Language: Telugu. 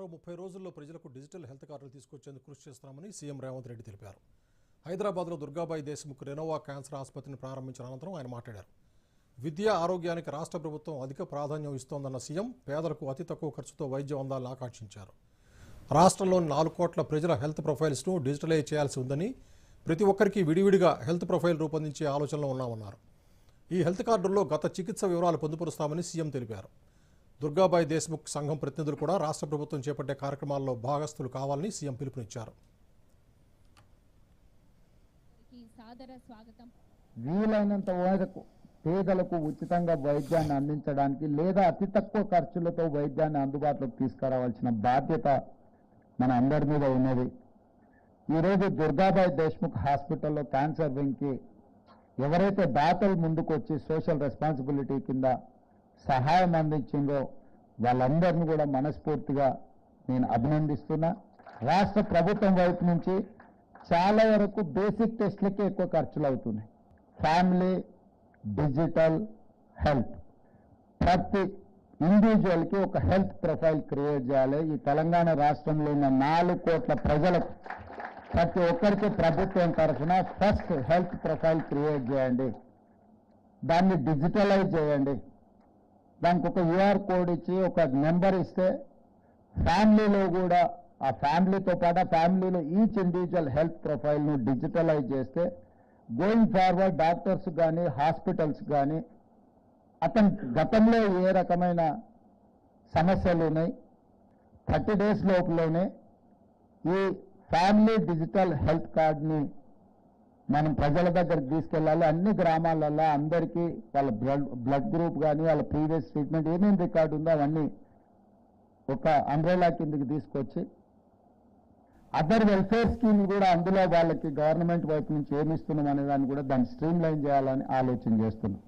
మరో ముప్పై రోజుల్లో ప్రజలకు డిజిటల్ హెల్త్ కార్డులు తీసుకొచ్చేందుకు కృషి చేస్తున్నామని సీఎం రేవంత్ రెడ్డి తెలిపారు. హైదరాబాద్లో దుర్గాబాయి దేశ్ముఖ్ రెనోవా క్యాన్సర్ ఆసుపత్రిని ప్రారంభించిన అనంతరం ఆయన మాట్లాడారు. విద్య ఆరోగ్యానికి రాష్ట్ర ప్రభుత్వం అధిక ప్రాధాన్యం ఇస్తోందన్న సీఎం పేదలకు అతి తక్కువ ఖర్చుతో వైద్యం అందాలని ఆకాంక్షించారు. రాష్ట్రంలోని నాలుగు కోట్ల ప్రజల హెల్త్ ప్రొఫైల్స్ను డిజిటలైజ్ చేయాల్సి ఉందని ప్రతి ఒక్కరికి విడివిడిగా హెల్త్ ప్రొఫైల్ రూపొందించే ఆలోచనలో ఉన్నామన్నారు. ఈ హెల్త్ కార్డుల్లో గత చికిత్స వివరాలు పొందుపరుస్తామని సీఎం తెలిపారు. దుర్గాబాయి దేశ్ముఖ్ సంఘం ప్రతినిధులు కూడా రాష్ట్ర ప్రభుత్వం చేపట్టే కార్యక్రమాల్లో భాగస్తులు కావాలని సీఎం పిలుపునిచ్చారు. వీలైనంత వరకు పేదలకు ఉచితంగా వైద్యాన్ని అందించడానికి లేదా అతి తక్కువ ఖర్చులతో వైద్యాన్ని అందుబాటులోకి తీసుకురావాల్సిన బాధ్యత మన అందరి మీద ఉన్నది. ఈరోజు దుర్గాబాయి దేశ్ముఖ్ హాస్పిటల్లో క్యాన్సర్ వింగ్కి ఎవరైతే దాతలు ముందుకు వచ్చి సోషల్ రెస్పాన్సిబిలిటీ కింద సహాయం అందించిందో వాళ్ళందరినీ కూడా మనస్ఫూర్తిగా నేను అభినందిస్తున్నా. రాష్ట్ర ప్రభుత్వం వైపు నుంచి చాలా వరకు బేసిక్ టెస్ట్లకే ఎక్కువ ఖర్చులు అవుతున్నాయి ఫ్యామిలీ డిజిటల్ హెల్త్. ప్రతి ఇండివిజువల్కి ఒక హెల్త్ ప్రొఫైల్ క్రియేట్ చేయాలి. ఈ తెలంగాణ రాష్ట్రంలో ఉన్న నాలుగు కోట్ల ప్రజలకు ప్రతి ఒక్కరికి ప్రభుత్వం తరఫున ఫస్ట్ హెల్త్ ప్రొఫైల్ క్రియేట్ చేయండి. దాన్ని డిజిటలైజ్ చేయండి. దానికి ఒక యూఆర్ కోడ్ ఇచ్చి ఒక నెంబర్ ఇస్తే ఫ్యామిలీలో కూడా ఆ ఫ్యామిలీతో పాటు ఆ ఫ్యామిలీలో ఈచ్ ఇండివిజువల్ హెల్త్ ప్రొఫైల్ను డిజిటలైజ్ చేస్తే గోయింగ్ ఫార్వర్డ్ డాక్టర్స్ కానీ హాస్పిటల్స్ కానీ అతను గతంలో ఏ రకమైన సమస్యలు ఉన్నాయి? థర్టీ డేస్ లోపులోనే ఈ ఫ్యామిలీ డిజిటల్ హెల్త్ కార్డ్ని మనం ప్రజల దగ్గరికి తీసుకెళ్ళాలి. అన్ని గ్రామాలలో అందరికీ వాళ్ళ బ్లడ్ బ్లడ్ గ్రూప్ కానీ వాళ్ళ ప్రీవియస్ ట్రీట్మెంట్ ఏమేమి రికార్డు ఉందో అవన్నీ ఒక అంబ్రెలా కిందకి తీసుకొచ్చి అదర్ వెల్ఫేర్ స్కీమ్ కూడా అందులో వాళ్ళకి గవర్నమెంట్ వైపు నుంచి ఏమి ఇస్తున్నాం అనే దాన్ని కూడా దాన్ని స్ట్రీమ్ లైన్ చేయాలని ఆలోచన చేస్తున్నాం.